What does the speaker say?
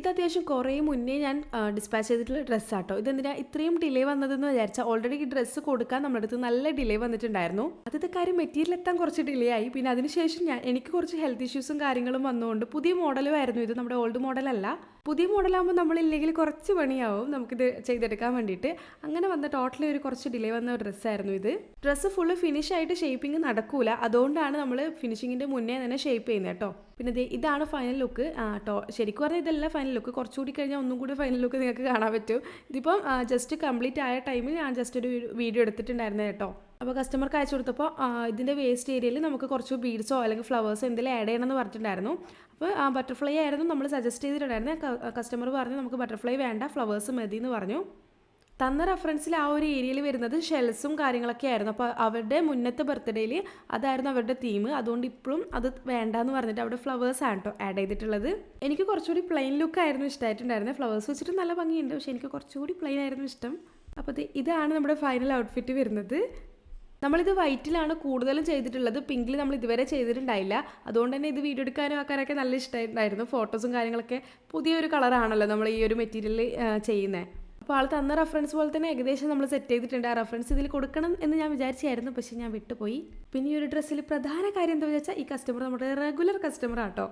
ഇത് അത്യാവശ്യം കുറേ മുന്നേ ഞാൻ ഡിസ്പാച്ച് ചെയ്തിട്ടുള്ള ഡ്രസ്സാട്ടോ. ഇതെന്തിനാ ഇത്രയും ഡിലേ വന്നതെന്ന് വിചാരിച്ചാൽ ഓൾറെഡി ഈ ഡ്രസ്സ് കൊടുക്കാൻ നമ്മുടെ അടുത്ത് നല്ല ഡിലേ വന്നിട്ടുണ്ടായിരുന്നു. ആദ്യത്തെ കാര്യം മെറ്റീരിയൽ എത്താൻ കുറച്ച് ഡിലേ ആയി. പിന്നെ അതിനുശേഷം ഞാൻ എനിക്ക് കുറച്ച് ഹെൽത്ത് ഇഷ്യൂസും കാര്യങ്ങളും വന്നുകൊണ്ട് പുതിയ മോഡലും ആയിരുന്നു ഇത്. നമ്മുടെ ഓൾഡ് മോഡലല്ല പുതിയ മോഡലാകുമ്പോൾ നമ്മളില്ലെങ്കിൽ കുറച്ച് പണിയാവും നമുക്കിത് ചെയ്തെടുക്കാൻ വേണ്ടിയിട്ട്. അങ്ങനെ വന്ന ടോട്ടലി ഒരു കുറച്ച് ഡിലേ വന്ന ഡ്രസ്സായിരുന്നു ഇത്. ഡ്രസ്സ് ഫുള്ള് ഫിനിഷ് ആയിട്ട് ഷേപ്പിംഗ് നടക്കൂല. അതുകൊണ്ടാണ് നമ്മൾ ഫിനിഷിങ്ങിന്റെ മുന്നേ തന്നെ ഷേപ്പ് ചെയ്യുന്നത് കേട്ടോ പിന്നെ ദേ ഇതാണ് ഫൈനൽ ലുക്ക് ടോ ശരിക്കും പറഞ്ഞാൽ ഇതല്ല ഫൈനൽ ലുക്ക് കുറച്ചുകൂടി കഴിഞ്ഞാൽ ഒന്നും കൂടി ഫൈനൽ ലുക്ക് നിങ്ങൾക്ക് കാണാൻ പറ്റും. ഇതിപ്പം ജസ്റ്റ് കംപ്ലീറ്റ് ആയ ടൈമിൽ ഞാൻ ജസ്റ്റ് ഒരു വീഡിയോ എടുത്തിട്ടുണ്ടായിരുന്നു കേട്ടോ. അപ്പോൾ കസ്റ്റമർക്ക് അയച്ചു കൊടുത്തപ്പോൾ ഇതിന്റെ വേസ്റ്റ് ഏരിയയിൽ നമുക്ക് കുറച്ച് ബീഡ്സോ അല്ലെങ്കിൽ ഫ്ലവേഴ്സോ എന്തെങ്കിലും ആഡ് ചെയ്യണമെന്ന് പറഞ്ഞിട്ടുണ്ടായിരുന്നു. അപ്പോൾ ബട്ടർഫ്ലൈ ആയിരുന്നു നമ്മൾ സജസ്റ്റ് ചെയ്തിട്ടുണ്ടായിരുന്നത് കസ്റ്റമർ പറഞ്ഞു നമുക്ക് ബട്ടർഫ്ലൈ വേണ്ട ഫ്ലവേഴ്സ് മതി എന്ന് പറഞ്ഞു. തന്ന റെഫറൻസിൽ ആ ഒരു ഏരിയയിൽ വരുന്നത് ഷെൽസും കാര്യങ്ങളൊക്കെ ആയിരുന്നു. അപ്പോൾ അവരുടെ മുന്നത്തെ ബർത്ത്ഡേയിൽ അതായിരുന്നു അവരുടെ തീം അതുകൊണ്ട് ഇപ്പോഴും അത് വേണ്ട എന്ന് പറഞ്ഞിട്ട് അവിടെ ഫ്ലവേഴ്സ് ആണ് കേട്ടോ ആഡ് ചെയ്തിട്ടുള്ളത്. എനിക്ക് കുറച്ചുകൂടി പ്ലെയിൻ ലുക്ക് ആയിരുന്നു ഇഷ്ടമായിട്ടുണ്ടായിരുന്നത് ഫ്ലവേഴ്സ് വെച്ചിട്ട് നല്ല ഭംഗിയുണ്ട്. പക്ഷേ എനിക്ക് കുറച്ചുകൂടി പ്ലെയിൻ ആയിരുന്നു ഇഷ്ടം. അപ്പോൾ ഇതാണ് നമ്മുടെ ഫൈനൽ ഔട്ട്ഫിറ്റ് വരുന്നത്. നമ്മളിത് വൈറ്റിലാണ് കൂടുതലും ചെയ്തിട്ടുള്ളത്. പിങ്കിൽ നമ്മൾ ഇതുവരെ ചെയ്തിട്ടുണ്ടായില്ല. അതുകൊണ്ട് തന്നെ ഇത് വീഡിയോ എടുക്കാനും ആക്കാനൊക്കെ നല്ല ഇഷ്ടമായിട്ടുണ്ടായിരുന്നു ഫോട്ടോസും കാര്യങ്ങളൊക്കെ പുതിയൊരു കളറാണല്ലോ നമ്മൾ ഈ ഒരു മെറ്റീരിയൽ ചെയ്യുന്നത് അപ്പോൾ ആൾ തന്ന റെഫറൻസ് പോലെ തന്നെ ഏകദേശം നമ്മൾ സെറ്റ് ചെയ്തിട്ടുണ്ട്. ആ റെഫറൻസ് ഇതിൽ കൊടുക്കണം എന്ന് ഞാൻ വിചാരിച്ചായിരുന്നു. പക്ഷേ ഞാൻ വിട്ടുപോയി. പിന്നെ ഈ ഒരു ഡ്രസ്സിൽ പ്രധാന കാര്യം എന്താ വെച്ചാൽ ഈ കസ്റ്റമർ നമ്മുടെ റെഗുലർ കസ്റ്റമർ ആട്ടോ